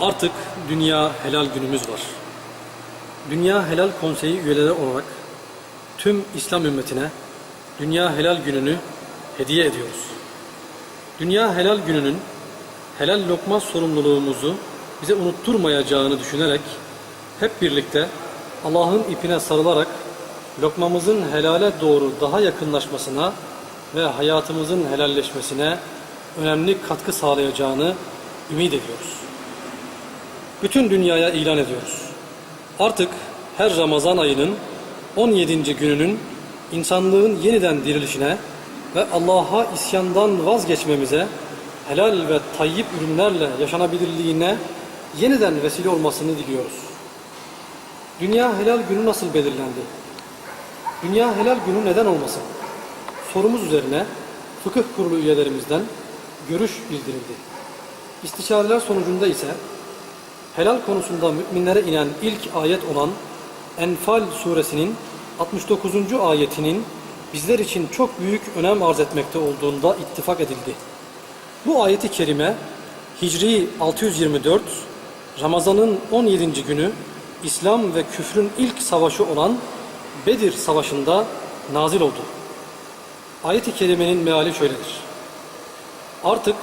Artık Dünya Helal Günümüz var. Dünya Helal Konseyi üyeleri olarak tüm İslam ümmetine Dünya Helal Günü'nü hediye ediyoruz. Dünya Helal Günü'nün helal lokma sorumluluğumuzu bize unutturmayacağını düşünerek hep birlikte Allah'ın ipine sarılarak lokmamızın helale doğru daha yakınlaşmasına ve hayatımızın helalleşmesine önemli katkı sağlayacağını ümit ediyoruz. Bütün dünyaya ilan ediyoruz. Artık her Ramazan ayının 17. gününün insanlığın yeniden dirilişine ve Allah'a isyandan vazgeçmemize, helal ve tayyip ürünlerle yaşanabilirliğine yeniden vesile olmasını diliyoruz. Dünya Helal Günü nasıl belirlendi? Dünya Helal Günü neden olmasın? Sorumuz üzerine fıkıh kurulu üyelerimizden görüş bildirildi. İstişareler sonucunda ise helal konusunda müminlere inen ilk ayet olan Enfal suresinin 69. ayetinin bizler için çok büyük önem arz etmekte olduğunda ittifak edildi. Bu ayeti kerime Hicri 624 Ramazan'ın 17. günü İslam ve küfrün ilk savaşı olan Bedir Savaşı'nda nazil oldu. Ayet-i kerimenin meali şöyledir. Artık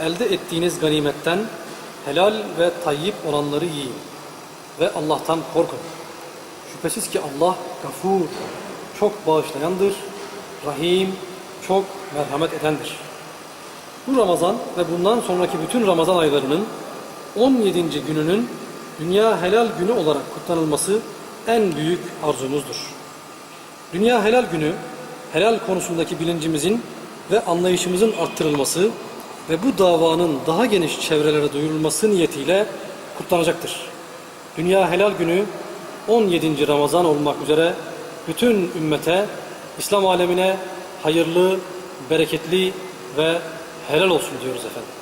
elde ettiğiniz ganimetten helal ve tayyip olanları yiyin ve Allah'tan korkun. Şüphesiz ki Allah gafur, çok bağışlayandır, rahim, çok merhamet edendir. Bu Ramazan ve bundan sonraki bütün Ramazan aylarının 17. gününün Dünya Helal Günü olarak kutlanılması en büyük arzumuzdur. Dünya Helal Günü, helal konusundaki bilincimizin ve anlayışımızın arttırılması ve bu davanın daha geniş çevrelere duyurulması niyetiyle kutlanacaktır. Dünya Helal Günü 17. Ramazan olmak üzere bütün ümmete, İslam alemine hayırlı, bereketli ve helal olsun diyoruz efendim.